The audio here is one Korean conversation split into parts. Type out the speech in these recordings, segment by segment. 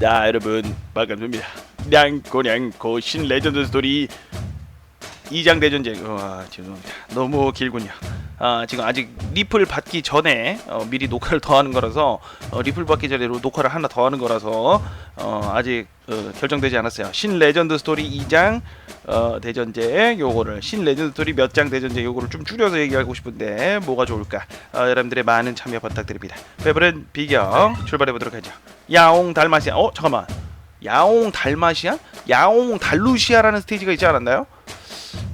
자 여러분 반갑습니다. 냥고냥고 신레전드 스토리. 2장 대전쟁. 와 죄송합니다. 너무 길군요 아 지금 아직 리플 받기 전에 어, 미리 녹화를 더 하는 거라서 어, 리플 받기 전에 녹화를 하나 더 하는 거라서 어, 아직 어, 결정되지 않았어요. 신 레전드 스토리 2장 어, 대전쟁 요거를. 신 레전드 스토리 몇 장 대전쟁 요거를 좀 줄여서 얘기하고 싶은데 뭐가 좋을까? 어, 여러분들의 많은 참여 부탁드립니다. 페브른 비경 출발해 보도록 하죠. 야옹 달마시아. 어 잠깐만. 야옹 달마시아? 야옹 달루시아라는 스테이지가 있지 않았나요?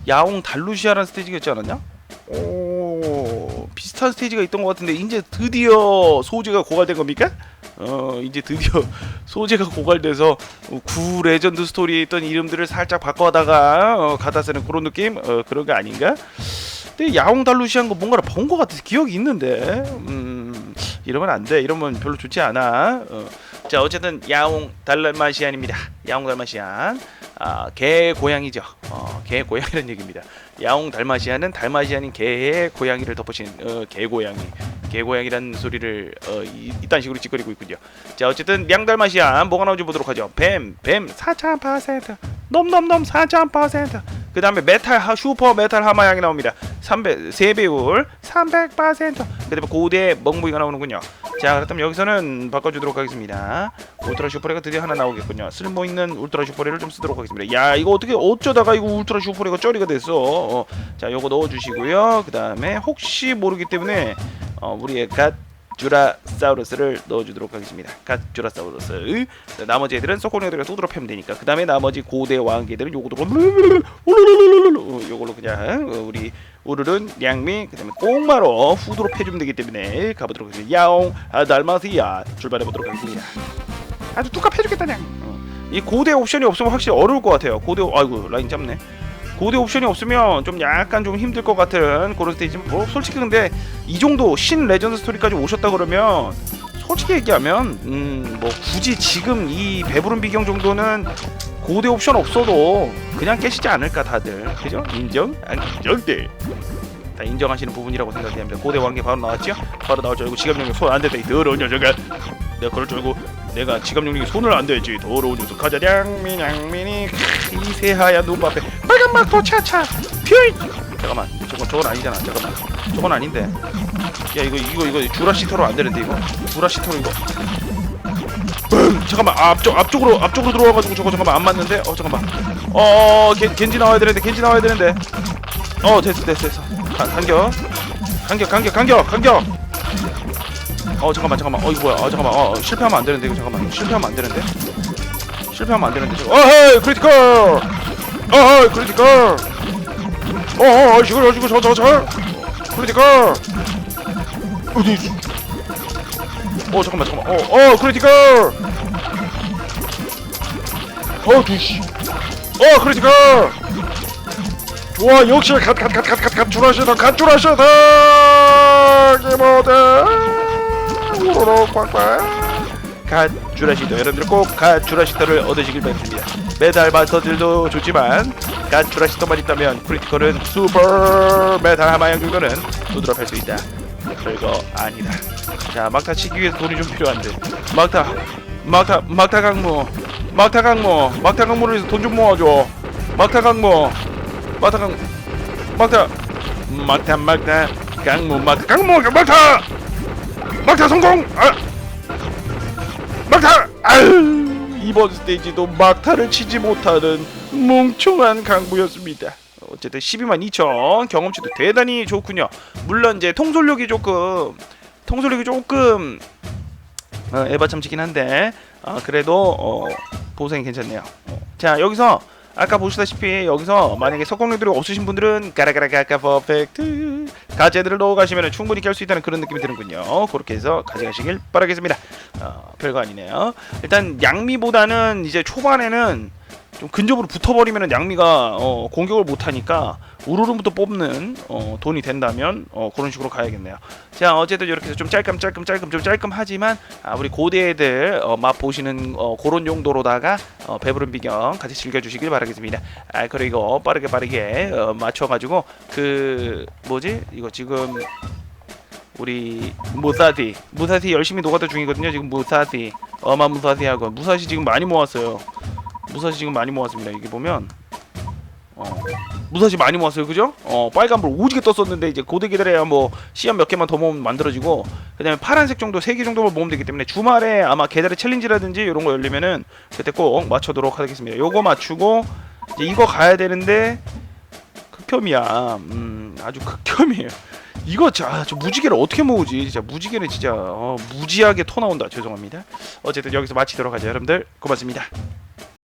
야옹 달루시아라는 스테이지가 있지 않았냐? 오 비슷한 스테이지가 있던 것 같은데 이제 드디어 소재가 고갈된 겁니까? 어 이제 드디어 소재가 고갈돼서 어, 구 레전드 스토리에 있던 이름들을 살짝 바꿔다가 어, 갖다 쓰는 그런 느낌? 어 그런 거 아닌가? 근데 야옹 달루시아인 거 뭔가를 본 것 같아서 기억이 있는데 음 이러면 안 돼 이러면 별로 좋지 않아 어. 자 어쨌든 야옹 달마시안입니다 야옹 달마시안 아, 개 고양이죠 어, 개 고양이라는 얘기입니다. 야옹 달마시안은 달마시안인 개의 고양이를 덮으신 어, 개 고양이. 개 고양이라는 소리를 어, 이, 이딴 식으로 찌꺼리고 있군요. 자 어쨌든 냥달마시안 뭐가 나오는지 보도록 하죠. 뱀 뱀 4.8% 넘넘넘 4.8%그 다음에 메탈 하, 슈퍼 메탈 하마양이 나옵니다. 300, 3배울 300%그 다음에 고대 멍무이가 나오는군요 자 그렇다면 여기서는 바꿔주도록 하겠습니다 울트라 슈퍼레가 드디어 하나 나오겠군요 쓸모있는 울트라 슈퍼레를 좀 쓰도록 하겠습니다 야 이거 어떻게 어쩌다가 이거 울트라 슈퍼레가 쩌리가 됐어 어, 자 요거 넣어주시고요 그 다음에 혹시 모르기 때문에 어, 우리의 갓 주라사우루스를 넣어주도록 하겠습니다. 갓 주라사우루스. 자, 나머지 애들은 소코네들과 소드로 패면 되니까. 그 다음에 나머지 고대 왕개들은 요거로 울룰룰룰룰 요걸로 그냥 어, 우리 우르른 양미 그 다음에 꽁마로 후드로 패주면 되기 때문에 가보도록 하겠습니다. 야옹 아 달마시아 출발해 보도록 하겠습니다. 아주 뚜까 패주겠다 냥. 어. 이 고대 옵션이 없으면 확실히 어려울 것 같아요. 고대 아이고 라인 짧네. 고대 옵션이 없으면 좀 약간 좀 힘들 것 같은 그런 스테이지면 뭐 솔직히 근데 이 정도 신 레전드 스토리까지 오셨다 그러면 솔직히 얘기하면 음 뭐 굳이 지금 이 배부른 비경 정도는 고대 옵션 없어도 그냥 깨시지 않을까 다들. 그죠? 인정? 아, 인정돼 다 인정하시는 부분이라고 생각합니다. 고대 왕개 바로 나왔죠? 바로 나올 줄 알고 지갑 용량 손안 댔다 이 더러운 녀석아. 내가 그럴 줄 알고 내가 지갑 용량에 손을 안 대지 더러운 녀석. 가자 냥미 냥미니. 이 새하얀 눈앞에. 빨간 막도 차차. 퓨이. 잠깐만 저건 저건 아니잖아. 잠깐만. 저건 아닌데. 야 이거 이거 이거 주라시터로 안 되는데 이거? 주라시터로 이거 음, 잠깐만. 아, 앞쪽 앞쪽으로 앞쪽으로 들어와가지고 저거 잠깐만 안 맞는데? 어 잠깐만. 어 겐, 겐지 나와야 되는데 겐지 나와야 되는데. 어 됐어 됐어 됐어. 간, 간격 간격 간격 간격 간격 어 잠깐만 잠깐만. 어 이거 뭐야? 어 잠깐만. 어 실패하면 안 되는데 이거 잠깐만. 실패하면 안 되는데. 실패하면 안 되는데. 저거 어헤이 크리티컬 어헤이 크리티컬 어어 이거 이거 저저저 크리티컬 어디 어 잠깐만 잠깐만. 어어 크리티컬 어 두시 어 크리티컬 좋아 역시 갓갓갓갓갓 줄하시다 갓 줄하시다 기모드 우르르 꽉꽉 갓 주라시도 여러분들 꼭갓 주라시도를 얻으시길 바랍니다. 메달 마스터들도 좋지만 갓 주라시도만 있다면 크리티컬은 슈퍼 메달 하마양 정도는 두드러 팔수 있다 별거 아니다. 자 막타 치기 위해서 돈이 좀 필요한데. 막타 막타 막타 강무 막타 강무 막타 강무를 위해서 돈 좀 모아줘. 막타 강무 막타 강 막타 막타 막타 강무 막타 강무 막타! 막타 성공! 아! 막타! 아유 이번 스테이지도 막타를 치지 못하는 멍청한 강부였습니다. 어쨌든 12만 2천 경험치도 대단히 좋군요. 물론 이제 통솔력이 조금 통솔력이 조금 어, 에바 참치긴 한데 어, 그래도 어, 보상이 괜찮네요. 어, 자 여기서 아까 보시다시피 여기서 만약에 석공력들이 없으신 분들은 가라가라가가 퍼펙트 가제들을 넣어 가시면 충분히 깰 수 있다는 그런 느낌이 드는군요. 그렇게 해서 가져가시길 바라겠습니다. 어, 별거 아니네요. 일단 양미보다는 이제 초반에는 좀 근접으로 붙어버리면 양미가 어, 공격을 못하니까 우르르부터 뽑는 어, 돈이 된다면 어, 그런 식으로 가야겠네요. 자 어쨌든 이렇게 해서 좀 짤끔 짤끔 짤끔 좀 짤끔하지만 아, 우리 고대 애들 어, 맛 보시는 어, 그런 용도로다가 어, 배부른 비경 같이 즐겨주시길 바라겠습니다. 아 그리고 빠르게 빠르게 어, 맞춰가지고 그 뭐지 이거 지금 우리 무사시 무사시 열심히 노가다 중이거든요 지금 무사시 어마 무사시하고 무사시 지금 많이 모았어요 무사시 지금 많이 모았습니다 이게 보면 어 무사시 많이 모았어요 그죠? 어 빨간불 오지게 떴었는데 이제 고대 기다려야 뭐 시험 몇 개만 더 모으면 만들어지고 그 다음에 파란색 정도 세 개 정도만 모으면 되기 때문에 주말에 아마 계달의 챌린지라든지 이런 거 열리면은 그때 꼭 맞춰도록 하겠습니다 요거 맞추고 이제 이거 가야 되는데 극혐이야 음 아주 극혐이에요 이거 자, 저 무지개를 어떻게 모으지? 진짜 무지개는 진짜 어, 무지하게 토 나온다. 죄송합니다. 어쨌든 여기서 마치도록 하죠. 여러분들 고맙습니다.